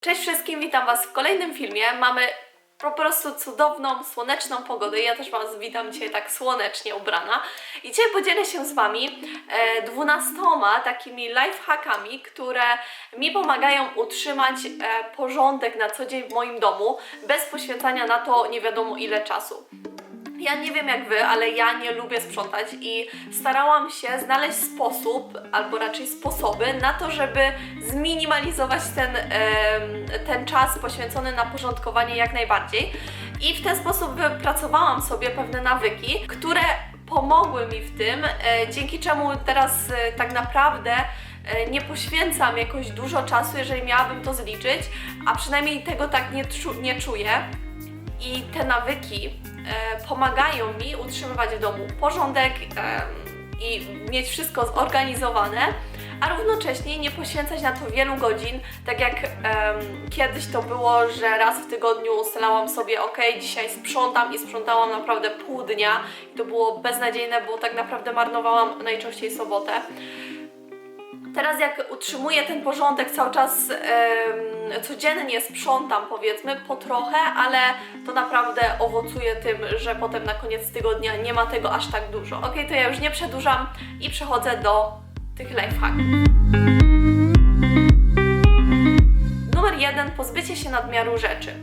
Cześć wszystkim, witam Was w kolejnym filmie. Mamy po prostu cudowną, słoneczną pogodę. Ja też Was witam dzisiaj tak słonecznie ubrana. I dzisiaj podzielę się z Wami e, dwunastoma takimi lifehackami, które mi pomagają utrzymać e, porządek na co dzień w moim domu, bez poświęcania na to nie wiadomo ile czasu. Ja nie wiem jak wy, ale ja nie lubię sprzątać i starałam się znaleźć sposób, albo raczej sposoby na to, żeby zminimalizować ten, ten czas poświęcony na porządkowanie jak najbardziej. I w ten sposób wypracowałam sobie pewne nawyki, które pomogły mi w tym, e, dzięki czemu teraz e, tak naprawdę e, nie poświęcam jakoś dużo czasu, jeżeli miałabym to zliczyć, a przynajmniej tego tak nie, nie czuję i te nawyki pomagają mi utrzymywać w domu porządek i mieć wszystko zorganizowane, a równocześnie nie poświęcać na to wielu godzin, tak jak kiedyś to było, że raz w tygodniu ustalałam sobie, ok, dzisiaj sprzątam i sprzątałam naprawdę pół dnia i to było beznadziejne, bo tak naprawdę marnowałam najczęściej sobotę. Teraz jak utrzymuję ten porządek cały czas em, codziennie sprzątam powiedzmy po trochę, ale to naprawdę owocuje tym, że potem na koniec tygodnia nie ma tego aż tak dużo. Ok, to ja już nie przedłużam i przechodzę do tych lifehacków. Numer jeden, pozbycie się nadmiaru rzeczy.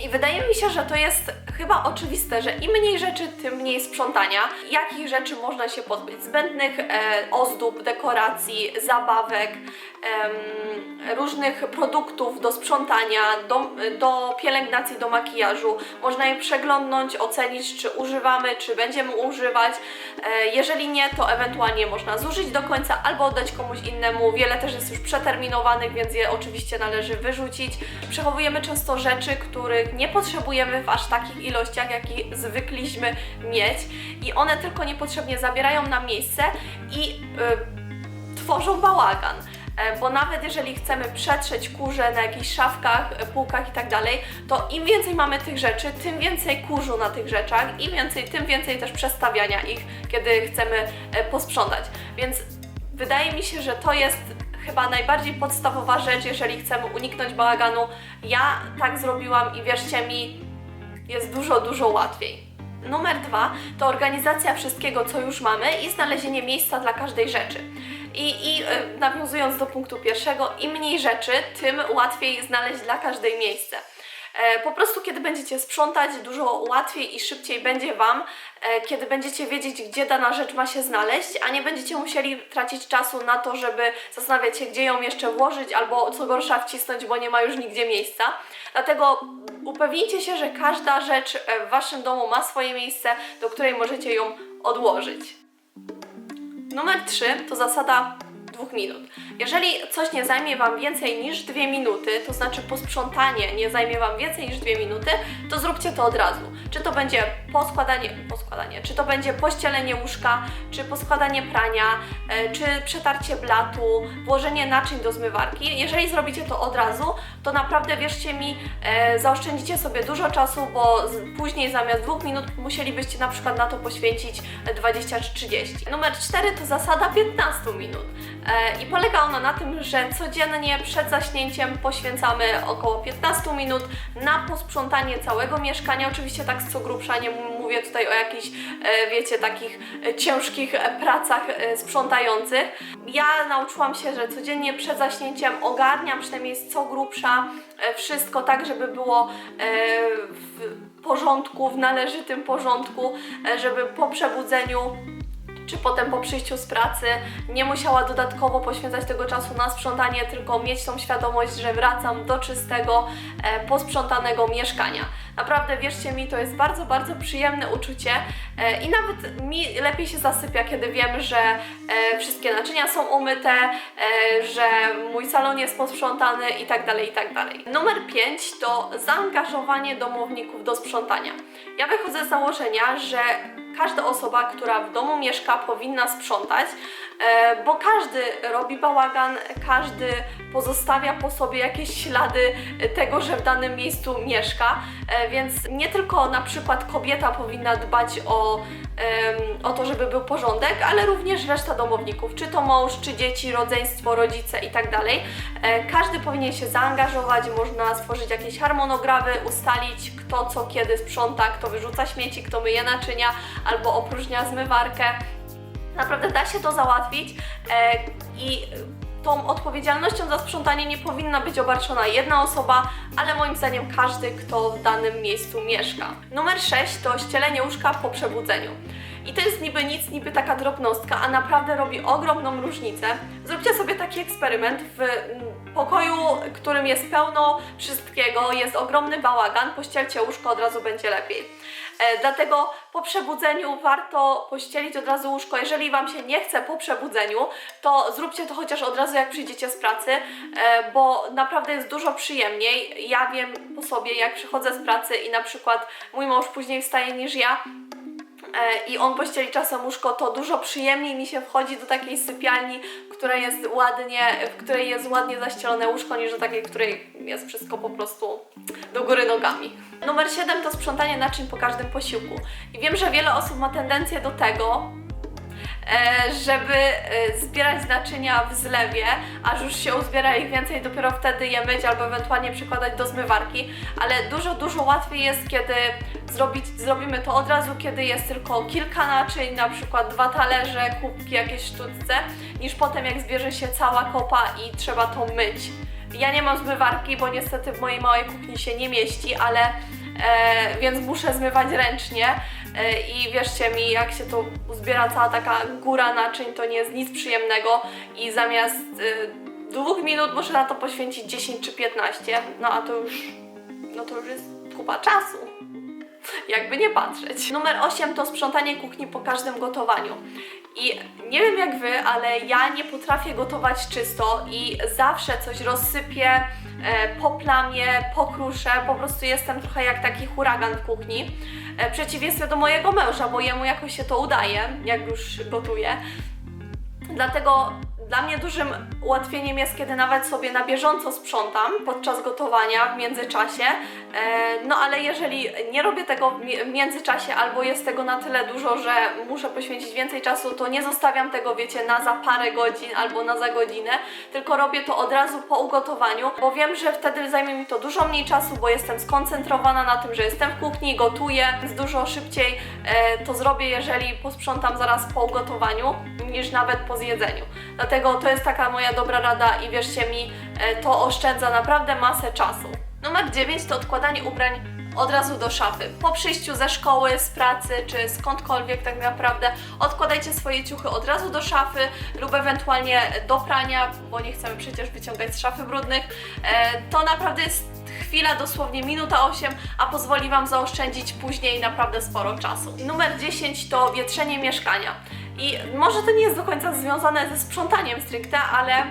I wydaje mi się, że to jest chyba oczywiste, że im mniej rzeczy, tym mniej sprzątania. Jakich rzeczy można się pozbyć? Zbędnych e, ozdób, dekoracji, zabawek, em, różnych produktów do sprzątania, do, do pielęgnacji, do makijażu. Można je przeglądnąć, ocenić, czy używamy, czy będziemy używać. E, jeżeli nie, to ewentualnie można zużyć do końca albo oddać komuś innemu. Wiele też jest już przeterminowanych, więc je oczywiście należy wyrzucić. Przechowujemy często rzeczy, których nie potrzebujemy w aż takich ilościach, jakich zwykliśmy mieć i one tylko niepotrzebnie zabierają nam miejsce i y, tworzą bałagan. E, Bo nawet jeżeli chcemy przetrzeć kurze na jakichś szafkach, e, półkach i tak dalej, to im więcej mamy tych rzeczy, tym więcej kurzu na tych rzeczach, im więcej, tym więcej też przestawiania ich, kiedy chcemy e, posprzątać. Więc wydaje mi się, że to jest chyba najbardziej podstawowa rzecz, jeżeli chcemy uniknąć bałaganu. Ja tak zrobiłam i wierzcie mi, jest dużo, dużo łatwiej. Numer dwa to organizacja wszystkiego, co już mamy i znalezienie miejsca dla każdej rzeczy. I, i e, nawiązując do punktu pierwszego, im mniej rzeczy, tym łatwiej znaleźć dla każdej miejsce. E, Po prostu, kiedy będziecie sprzątać, dużo łatwiej i szybciej będzie Wam, e, kiedy będziecie wiedzieć, gdzie dana rzecz ma się znaleźć, a nie będziecie musieli tracić czasu na to, żeby zastanawiać się, gdzie ją jeszcze włożyć, albo co gorsza wcisnąć, bo nie ma już nigdzie miejsca. Dlatego upewnijcie się, że każda rzecz e, w Waszym domu ma swoje miejsce, do której możecie ją odłożyć. Numer 3 to zasada dwóch minut. Jeżeli coś nie zajmie Wam więcej niż dwie minuty, to znaczy posprzątanie nie zajmie Wam więcej niż dwie minuty, to zróbcie to od razu. Czy to będzie poskładanie, poskładanie, czy to będzie pościelenie łóżka, czy poskładanie prania, e, czy przetarcie blatu, włożenie naczyń do zmywarki. Jeżeli zrobicie to od razu, to naprawdę wierzcie mi, e, zaoszczędzicie sobie dużo czasu, bo później zamiast dwóch minut musielibyście na przykład na to poświęcić e, 20 czy 30. Numer 4 to zasada 15 minut. E, I polega ona na tym, że codziennie przed zaśnięciem poświęcamy około 15 minut na posprzątanie całego mieszkania. Oczywiście tak co grubsza, nie mówię tutaj o jakichś, e, wiecie, takich ciężkich pracach e, sprzątających. Ja nauczyłam się, że codziennie przed zaśnięciem ogarniam przynajmniej z co grubsza wszystko tak, żeby było w porządku, w należytym porządku, żeby po przebudzeniu czy potem po przyjściu z pracy nie musiała dodatkowo poświęcać tego czasu na sprzątanie, tylko mieć tą świadomość, że wracam do czystego, e, posprzątanego mieszkania. Naprawdę wierzcie mi, to jest bardzo, bardzo przyjemne uczucie e, i nawet mi lepiej się zasypia, kiedy wiem, że e, wszystkie naczynia są umyte, e, że mój salon jest posprzątany i tak dalej, i tak dalej. Numer 5 to zaangażowanie domowników do sprzątania. Ja wychodzę z założenia, że każda osoba, która w domu mieszka, powinna sprzątać, e, bo każdy robi bałagan, każdy pozostawia po sobie jakieś ślady tego, że w danym miejscu mieszka, e, więc nie tylko na przykład kobieta powinna dbać o, o to, żeby był porządek, ale również reszta domowników, czy to mąż, czy dzieci, rodzeństwo, rodzice i tak. E, Każdy powinien się zaangażować, można stworzyć jakieś harmonogramy, ustalić kto co kiedy sprząta, kto wyrzuca śmieci, kto myje naczynia albo opróżnia zmywarkę. Naprawdę da się to załatwić e, i tą odpowiedzialnością za sprzątanie nie powinna być obarczona jedna osoba, ale moim zdaniem każdy, kto w danym miejscu mieszka. Numer 6 to ścielenie łóżka po przebudzeniu. I to jest niby nic, niby taka drobnostka, a naprawdę robi ogromną różnicę. Zróbcie sobie taki eksperyment w pokoju, którym jest pełno wszystkiego, jest ogromny bałagan, pościelcie łóżko, od razu będzie lepiej. E, dlatego po przebudzeniu warto pościelić od razu łóżko. Jeżeli Wam się nie chce po przebudzeniu, to zróbcie to chociaż od razu jak przyjdziecie z pracy, e, bo naprawdę jest dużo przyjemniej. Ja wiem po sobie, jak przychodzę z pracy i na przykład mój mąż później wstaje niż ja, i on pościeli czasem łóżko, to dużo przyjemniej mi się wchodzi do takiej sypialni, która jest ładnie, w której jest ładnie zaścielone łóżko, niż do takiej, w której jest wszystko po prostu do góry nogami. Numer 7 to sprzątanie naczyń po każdym posiłku. I wiem, że wiele osób ma tendencję do tego, e, żeby e, zbierać naczynia w zlewie, aż już się uzbiera ich więcej, dopiero wtedy je myć albo ewentualnie przykładać do zmywarki, ale dużo, dużo łatwiej jest, kiedy zrobić, zrobimy to od razu, kiedy jest tylko kilka naczyń, na przykład dwa talerze, kubki, jakieś sztuczce, niż potem jak zbierze się cała kopa i trzeba to myć. Ja nie mam zmywarki, bo niestety w mojej małej kuchni się nie mieści, ale e, więc muszę zmywać ręcznie. E, i wierzcie mi, jak się to uzbiera cała taka góra naczyń, to nie jest nic przyjemnego. I zamiast e, dwóch minut muszę na to poświęcić 10 czy 15, no a to już, no to już jest kupa czasu. Jakby nie patrzeć. Numer 8 to sprzątanie kuchni po każdym gotowaniu. I nie wiem jak wy, ale ja nie potrafię gotować czysto i zawsze coś rozsypię, e, pokruszę. Po prostu jestem trochę jak taki huragan w kuchni. E, przeciwieństwie do mojego męża, bo jemu jakoś się to udaje, jak już gotuje. Dlatego dla mnie dużym ułatwieniem jest, kiedy nawet sobie na bieżąco sprzątam podczas gotowania w międzyczasie. E, no ale jeżeli nie robię tego w mi- w międzyczasie albo jest tego na tyle dużo, że muszę poświęcić więcej czasu, to nie zostawiam tego, wiecie, na za parę godzin albo na za godzinę, tylko robię to od razu po ugotowaniu, bo wiem, że wtedy zajmie mi to dużo mniej czasu, bo jestem skoncentrowana na tym, że jestem w kuchni, gotuję, więc dużo szybciej e, to zrobię, jeżeli posprzątam zaraz po ugotowaniu, niż nawet po zjedzeniu. Dlatego to jest taka moja dobra rada i wierzcie mi, e, to oszczędza naprawdę masę czasu. Numer 9 to odkładanie ubrań od razu do szafy. Po przyjściu ze szkoły, z pracy czy skądkolwiek tak naprawdę odkładajcie swoje ciuchy od razu do szafy lub ewentualnie do prania, bo nie chcemy przecież wyciągać z szafy brudnych. E, to naprawdę jest chwila, dosłownie minuta 8, a pozwoli Wam zaoszczędzić później naprawdę sporo czasu. Numer 10 to wietrzenie mieszkania. I może to nie jest do końca związane ze sprzątaniem stricte, ale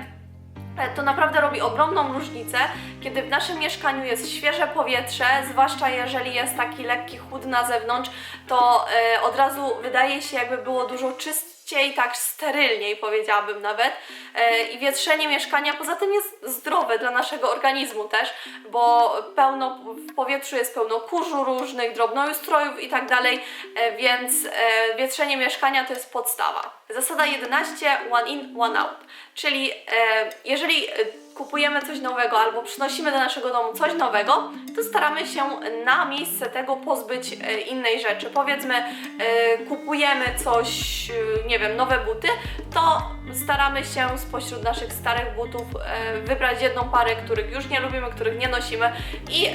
E, to naprawdę robi ogromną różnicę, kiedy w naszym mieszkaniu jest świeże powietrze, zwłaszcza jeżeli jest taki lekki chłód na zewnątrz, to e, od razu wydaje się jakby było dużo czystciej, tak sterylniej powiedziałabym nawet. E, I wietrzenie mieszkania poza tym jest zdrowe dla naszego organizmu też, bo pełno, w powietrzu jest pełno kurzu różnych, drobnoustrojów i tak dalej, e, więc e, wietrzenie mieszkania to jest podstawa. Zasada 11, one in, one out. Czyli jeżeli kupujemy coś nowego albo przynosimy do naszego domu coś nowego, to staramy się na miejsce tego pozbyć e, innej rzeczy. Powiedzmy, e, kupujemy coś, e, nie wiem, nowe buty, to staramy się spośród naszych starych butów wybrać jedną parę, których już nie lubimy, których nie nosimy i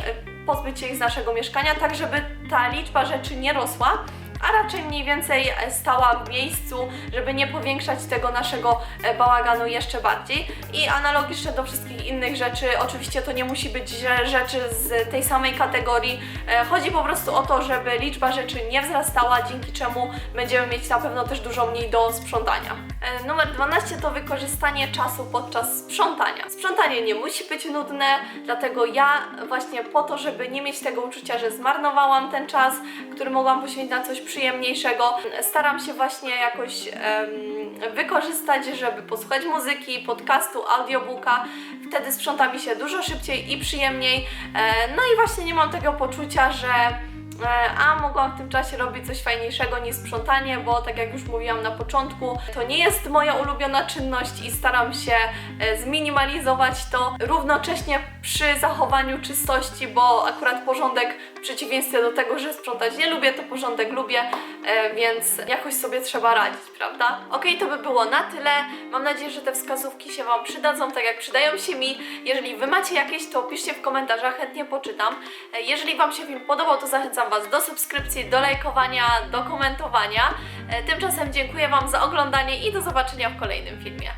pozbyć się ich z naszego mieszkania, tak żeby ta liczba rzeczy nie rosła a raczej mniej więcej e, stała w miejscu, żeby nie powiększać tego naszego e, bałaganu jeszcze bardziej. I analogicznie do wszystkich innych rzeczy, oczywiście to nie musi być rzeczy z tej samej kategorii. E, Chodzi po prostu o to, żeby liczba rzeczy nie wzrastała, dzięki czemu będziemy mieć na pewno też dużo mniej do sprzątania. Numer 12 to wykorzystanie czasu podczas sprzątania. Sprzątanie nie musi być nudne, dlatego ja właśnie po to, żeby nie mieć tego uczucia, że zmarnowałam ten czas, który mogłam poświęcić na coś przyjemniejszego. Staram się właśnie jakoś em, wykorzystać, żeby posłuchać muzyki, podcastu, audiobooka. Wtedy sprząta mi się dużo szybciej i przyjemniej. E, no i właśnie nie mam tego poczucia, że a mogłam w tym czasie robić coś fajniejszego niż sprzątanie, bo tak jak już mówiłam na początku, to nie jest moja ulubiona czynność i staram się e, zminimalizować to równocześnie przy zachowaniu czystości, bo akurat porządek w przeciwieństwie do tego, że sprzątać nie lubię, to porządek lubię, e, więc jakoś sobie trzeba radzić, prawda? Okej, to by było na tyle. Mam nadzieję, że te wskazówki się Wam przydadzą, tak jak przydają się mi. Jeżeli Wy macie jakieś, to piszcie w komentarzach, chętnie poczytam. E, Jeżeli Wam się film podobał, to zachęcam Was do subskrypcji, do lajkowania, do komentowania. E, Tymczasem dziękuję Wam za oglądanie i do zobaczenia w kolejnym filmie.